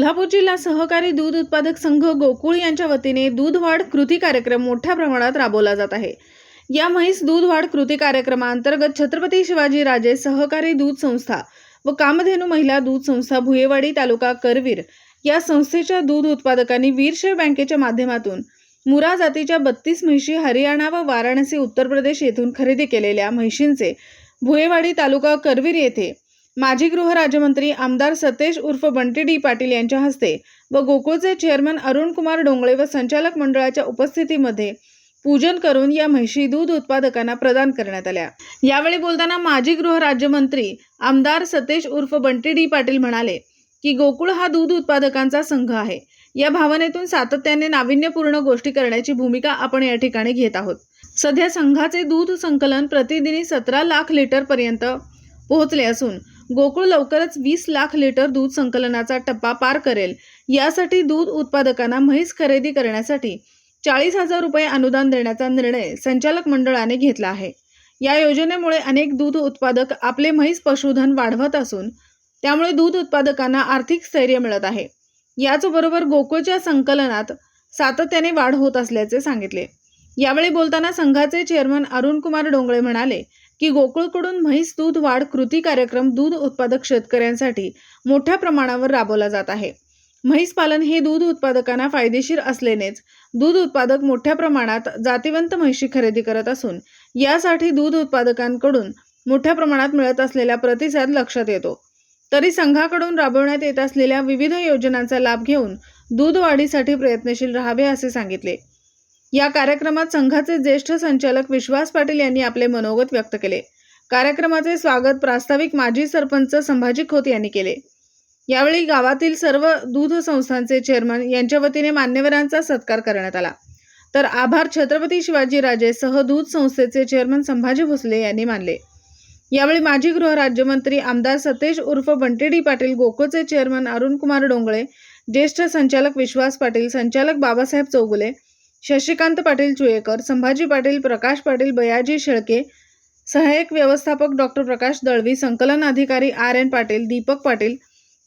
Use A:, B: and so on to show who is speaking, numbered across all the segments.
A: कोल्हापूर जिल्हा सहकारी दूध उत्पादक संघ गोकुळ यांच्या वतीने दूध वाढ कृती कार्यक्रम मोठ्या प्रमाणात राबवला जात आहे. या म्हैस दूध वाढ कृती कार्यक्रमाअंतर्गत छत्रपती शिवाजी राजे सहकारी दूध संस्था व कामधेनू महिला दूध संस्था भुयेवाडी तालुका करवीर या संस्थेच्या दूध उत्पादकांनी वीरशैव बँकेच्या माध्यमातून मुरा जातीच्या बत्तीस म्हैशी हरियाणा व वाराणसी उत्तर प्रदेश येथून खरेदी केलेल्या म्हैशींचे भुयेवाडी तालुका करवीर येथे माजी गृहराज्यमंत्री आमदार सतेश उर्फ बंटी डी पाटील यांच्या हस्ते व गोकुळचे चेअरमन अरुणकुमार डोंगळे व संचालक मंडळाच्या उपस्थितीमध्ये पूजन करून या म्हैशी दूध उत्पादकांना प्रदान करण्यात आल्या. यावेळी बोलताना माजी गृहराज्यमंत्री आमदार सतेश उर्फ बंटी डी पाटील म्हणाले की गोकुळ हा दूध उत्पादकांचा संघ आहे. या भावनेतून सातत्याने नाविन्यपूर्ण गोष्टी करण्याची भूमिका आपण या ठिकाणी घेत आहोत. सध्या संघाचे दूध संकलन प्रतिदिनी सतरा लाख लिटर पर्यंत पोहोचले असून गोकुळ लवकरच वीस लाख लिटर दूध संकलनाचा टप्पा पार करेल. यासाठी दूध उत्पादकांना म्हैस खरेदी करण्यासाठी चाळीस हजार रुपये अनुदान देण्याचा निर्णय संचालक मंडळाने घेतला आहे. या योजनेमुळे अनेक दूध उत्पादक आपले म्हैस पशुधन वाढवत असून त्यामुळे दूध उत्पादकांना आर्थिक स्थैर्य मिळत आहे. याचबरोबर गोकुळच्या संकलनात सातत्याने वाढ होत असल्याचे सांगितले. यावेळी बोलताना संघाचे चेअरमन अरुणकुमार डोंगळे म्हणाले की गोकुळकडून म्हैस दूध वाढ कृती कार्यक्रम दूध उत्पादक शेतकऱ्यांसाठी मोठ्या प्रमाणावर राबवला जात आहे. म्हैस पालन हे दूध उत्पादकांना फायदेशीर असल्यानेच दूध उत्पादक मोठ्या प्रमाणात जातीवंत म्हैशी खरेदी करत असून यासाठी दूध उत्पादकांकडून मोठ्या प्रमाणात मिळत असलेला प्रतिसाद लक्षात येतो. तरी संघाकडून राबवण्यात येत असलेल्या विविध योजनांचा लाभ घेऊन दूध वाढीसाठी प्रयत्नशील राहावे असे सांगितले. या कार्यक्रमात संघाचे ज्येष्ठ संचालक विश्वास पाटील यांनी आपले मनोगत व्यक्त केले. कार्यक्रमाचे स्वागत प्रास्ताविक माजी सरपंच संभाजी खोत यांनी केले. यावेळी गावातील सर्व दूध संस्थांचे चेअरमन यांच्या वतीने मान्यवरांचा सत्कार करण्यात आला. तर आभार छत्रपती शिवाजी राजे सह दूध संस्थेचे चेअरमन संभाजी भोसले यांनी मानले. यावेळी माजी गृहराज्यमंत्री आमदार सतेज उर्फ बंटेडी पाटील गोकुळचे चेअरमन अरुणकुमार डोंगळे ज्येष्ठ संचालक विश्वास पाटील संचालक बाबासाहेब चौगुले शशिकांत पाटील चुयेकर संभाजी पाटील प्रकाश पाटील बयाजी शेळके सहाय्यक व्यवस्थापक डॉक्टर प्रकाश दळवी संकलन अधिकारी आर एन पाटील दीपक पाटील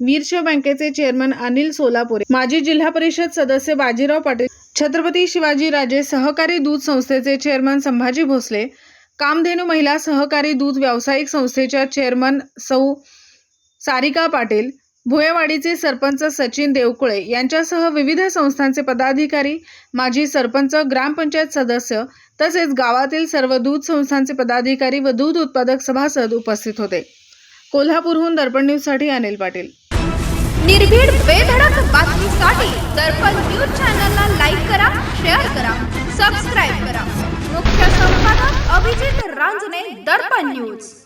A: वीरशैव बँकेचे चेअरमन अनिल सोलापुरे माजी जिल्हा परिषद सदस्य बाजीराव पाटील छत्रपती शिवाजीराजे सहकारी दूध संस्थेचे चेअरमन संभाजी भोसले कामधेनू महिला सहकारी दूध व्यावसायिक संस्थेच्या चेअरमन सौ सारिका पाटील भुयेवाडीचे सरपंच सचिन देवकुळे यांच्यासह विविध संस्थांचे पदाधिकारी माजी सरपंच ग्रामपंचायत सदस्य तसेच गावातील सर्व दूध संस्थांचे पदाधिकारी व दूध उत्पादक सभासद उपस्थित होते. कोल्हापूरहून दर्पण न्यूजसाठी अनिल पाटील.
B: निर्भीड बेधडक बातमीसाठी दर्पण न्यूज चॅनलला लाईक करा शेअर करा सबस्क्राईब करा. मुख्य संपादक अभिजित रांजणे दर्पण न्यूज.